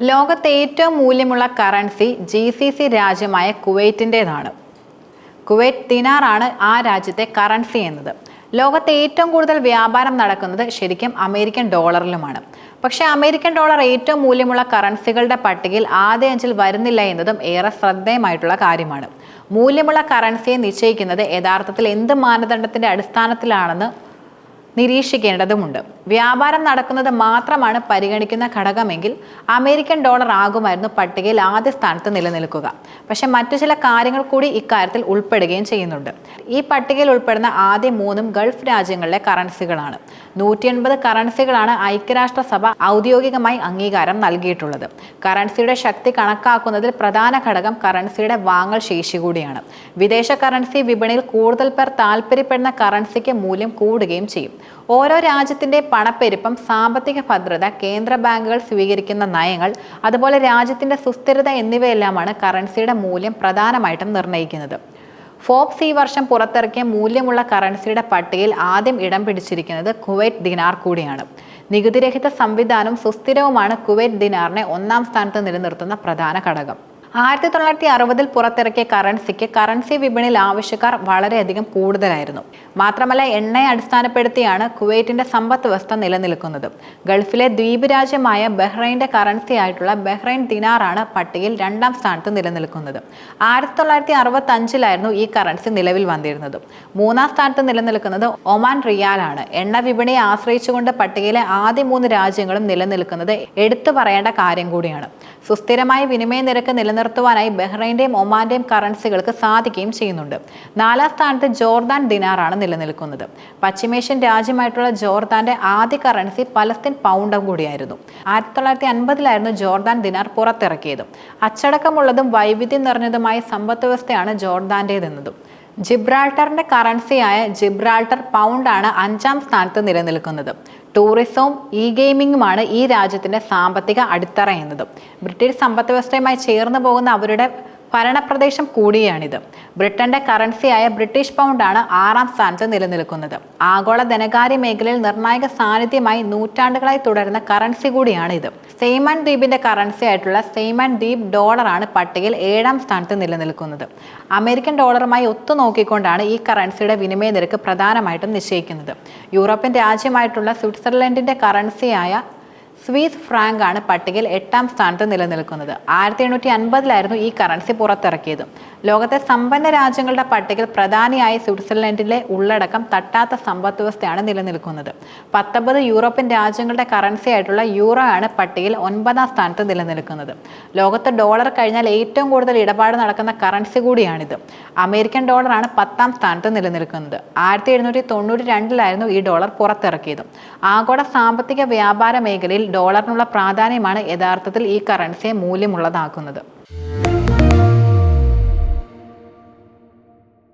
ലോകത്തെ ഏറ്റവും മൂല്യമുള്ള കറൻസി ജി സി സി രാജ്യമായ കുവൈറ്റിന്റെതാണ് കുവൈറ്റ് ദിനാറാണ് ആ രാജ്യത്തെ കറൻസി എന്നത്. ലോകത്തെ ഏറ്റവും കൂടുതൽ വ്യാപാരം നടക്കുന്നത് ശരിക്കും അമേരിക്കൻ ഡോളറിലുമാണ്. പക്ഷേ അമേരിക്കൻ ഡോളർ ഏറ്റവും മൂല്യമുള്ള കറൻസികളുടെ പട്ടികയിൽ ആദ്യ അഞ്ചിൽ വരുന്നില്ല എന്നതും ഏറെ ശ്രദ്ധേയമായിട്ടുള്ള കാര്യമാണ്. മൂല്യമുള്ള കറൻസിയെ നിശ്ചയിക്കുന്നത് യഥാർത്ഥത്തിൽ എന്ത് മാനദണ്ഡത്തിന്റെ അടിസ്ഥാനത്തിലാണെന്ന് നിരീക്ഷിക്കേണ്ടതുമുണ്ട്. വ്യാപാരം നടക്കുന്നത് മാത്രമാണ് പരിഗണിക്കുന്ന ഘടകമെങ്കിൽ അമേരിക്കൻ ഡോളർ ആകുമായിരുന്നു പട്ടികയിൽ ആദ്യ സ്ഥാനത്ത് നിലനിൽക്കുക. പക്ഷേ മറ്റു ചില കാര്യങ്ങൾ കൂടി ഇക്കാര്യത്തിൽ ഉൾപ്പെടുകയും ചെയ്യുന്നുണ്ട്. ഈ പട്ടികയിൽ ഉൾപ്പെടുന്ന ആദ്യ മൂന്നും ഗൾഫ് രാജ്യങ്ങളിലെ കറൻസികളാണ്. നൂറ്റി എൺപത് കറൻസികളാണ് ഐക്യരാഷ്ട്രസഭ ഔദ്യോഗികമായി അംഗീകാരം നൽകിയിട്ടുള്ളത്. കറൻസിയുടെ ശക്തി കണക്കാക്കുന്നതിൽ പ്രധാന ഘടകം കറൻസിയുടെ വാങ്ങൽ ശേഷി കൂടിയാണ്. വിദേശ കറൻസി വിപണിയിൽ കൂടുതൽ പേർ താല്പര്യപ്പെടുന്ന കറൻസിക്ക് മൂല്യം കൂടുകയും ചെയ്യും. ഓരോ രാജ്യത്തിന്റെ പണപ്പെരുപ്പം സാമ്പത്തിക ഭദ്രത കേന്ദ്ര ബാങ്കുകൾ സ്വീകരിക്കുന്ന നയങ്ങൾ അതുപോലെ രാജ്യത്തിന്റെ സുസ്ഥിരത എന്നിവയെല്ലാമാണ് കറൻസിയുടെ മൂല്യം പ്രധാനമായിട്ടും നിർണയിക്കുന്നത്. ഫോബ്സ് ഈ വർഷം പുറത്തിറക്കിയ മൂല്യമുള്ള കറൻസിയുടെ പട്ടികയിൽ ആദ്യം ഇടം പിടിച്ചിരിക്കുന്നത് കുവൈറ്റ് ദിനാർ കൂടിയാണ്. നികുതിരഹിത സംവിധാനം സുസ്ഥിരവുമാണ് കുവൈറ്റ് ദിനാറിനെ ഒന്നാം സ്ഥാനത്ത് നിലനിർത്തുന്ന പ്രധാന ഘടകം. ആയിരത്തി തൊള്ളായിരത്തി അറുപതിൽ പുറത്തിറക്കിയ കറൻസിക്ക് കറൻസി വിപണിയിൽ ആവശ്യക്കാർ വളരെയധികം കൂടുതലായിരുന്നു. മാത്രമല്ല എണ്ണയെ അടിസ്ഥാനപ്പെടുത്തിയാണ് കുവൈറ്റിന്റെ സമ്പദ് വ്യവസ്ഥ നിലനിൽക്കുന്നത്. ഗൾഫിലെ ദ്വീപ് രാജ്യമായ ബഹ്റൈന്റെ കറൻസി ആയിട്ടുള്ള ബഹ്റൈൻ ദിനാറാണ് പട്ടികയിൽ രണ്ടാം സ്ഥാനത്ത് നിലനിൽക്കുന്നത്. ആയിരത്തി തൊള്ളായിരത്തി അറുപത്തി അഞ്ചിലായിരുന്നു ഈ കറൻസി നിലവിൽ വന്നിരുന്നത്. മൂന്നാം സ്ഥാനത്ത് നിലനിൽക്കുന്നത് ഒമാൻ റിയാലാണ് എണ്ണ വിപണിയെ ആശ്രയിച്ചുകൊണ്ട് പട്ടികയിലെ ആദ്യ മൂന്ന് രാജ്യങ്ങളും നിലനിൽക്കുന്നത് എടുത്തു പറയേണ്ട കാര്യം കൂടിയാണ്. സുസ്ഥിരമായ വിനിമയ നിരക്ക് നിലനിർത്തുവാനായി ബഹ്റൈന്റെയും ഒമാന്റെയും കറൻസികൾക്ക് സാധിക്കുകയും ചെയ്യുന്നുണ്ട്. നാലാം സ്ഥാനത്ത് ജോർദാൻ ദിനാറാണ് നിലനിൽക്കുന്നത്. പശ്ചിമേഷ്യൻ രാജ്യമായിട്ടുള്ള ജോർദാന്റെ ആദ്യ കറൻസി പലസ്തീൻ പൗണ്ടും കൂടിയായിരുന്നു. ആയിരത്തി തൊള്ളായിരത്തി അൻപതിലായിരുന്നു ജോർദാൻ ദിനാർ പുറത്തിറക്കിയത്. അച്ചടക്കമുള്ളതും വൈവിധ്യം നിറഞ്ഞതുമായ സമ്പദ് വ്യവസ്ഥയാണ് ജോർദാന്റേതെന്നതും ജിബ്രാൾട്ടറിന്റെ കറൻസിയായ ജിബ്രാൾട്ടർ പൗണ്ടാണ് അഞ്ചാം സ്ഥാനത്ത് നിലനിൽക്കുന്നത്. ടൂറിസവും ഇ ഗെയിമിങ്ങുമാണ് ഈ രാജ്യത്തിന്റെ സാമ്പത്തിക അടിത്തറ എന്നതും ബ്രിട്ടീഷ് സമ്പദ് വ്യവസ്ഥയുമായി ചേർന്ന് പോകുന്ന അവരുടെ ഭരണപ്രദേശം കൂടിയാണിത്. ബ്രിട്ടന്റെ കറൻസിയായ ബ്രിട്ടീഷ് പൗണ്ടാണ് ആറാം സ്ഥാനത്ത് നിലനിൽക്കുന്നത്. ആഗോള ധനകാര്യ മേഖലയിൽ നിർണായക സാന്നിധ്യമായി നൂറ്റാണ്ടുകളായി തുടരുന്ന കറൻസി കൂടിയാണ് ഇത് സെയ്മാൻ ദ്വീപിന്റെ കറൻസി ആയിട്ടുള്ള സെയ്മൻ ദ്വീപ് ഡോളറാണ് പട്ടികയിൽ ഏഴാം സ്ഥാനത്ത് നിലനിൽക്കുന്നത്. അമേരിക്കൻ ഡോളറുമായി ഒത്തുനോക്കിക്കൊണ്ടാണ് ഈ കറൻസിയുടെ വിനിമയ നിരക്ക് പ്രധാനമായിട്ടും നിശ്ചയിക്കുന്നത്. യൂറോപ്യൻ രാജ്യമായിട്ടുള്ള സ്വിറ്റ്സർലൻഡിന്റെ കറൻസിയായ സ്വീസ് ഫ്രാങ്ക് ആണ് പട്ടികയിൽ എട്ടാം സ്ഥാനത്ത് നിലനിൽക്കുന്നത്. ആയിരത്തി എണ്ണൂറ്റി അൻപതിലായിരുന്നു ഈ കറൻസി പുറത്തിറക്കിയത്. ലോകത്തെ സമ്പന്ന രാജ്യങ്ങളുടെ പട്ടികയിൽ പ്രധാനിയായ സ്വിറ്റ്സർലൻഡിലെ ഉള്ളടക്കം തട്ടാത്ത സമ്പദ് വ്യവസ്ഥയാണ് നിലനിൽക്കുന്നത്. പത്തൊമ്പത് യൂറോപ്യൻ രാജ്യങ്ങളുടെ കറൻസി ആയിട്ടുള്ള യൂറോ ആണ് പട്ടികയിൽ ഒൻപതാം സ്ഥാനത്ത് നിലനിൽക്കുന്നത്. ലോകത്ത് ഡോളർ കഴിഞ്ഞാൽ ഏറ്റവും കൂടുതൽ ഇടപാട് നടക്കുന്ന കറൻസി കൂടിയാണിത്. അമേരിക്കൻ ഡോളറാണ് പത്താം സ്ഥാനത്ത് നിലനിൽക്കുന്നത്. ആയിരത്തി എഴുന്നൂറ്റി തൊണ്ണൂറ്റി രണ്ടിലായിരുന്നു ഈ ഡോളർ പുറത്തിറക്കിയത്. ആഗോള സാമ്പത്തിക വ്യാപാര മേഖലയിൽ ഡോളറിനുള്ള പ്രാധാന്യമാണ് യഥാർത്ഥത്തിൽ ഈ കറൻസിയെ മൂല്യമുള്ളതാക്കുന്നത്.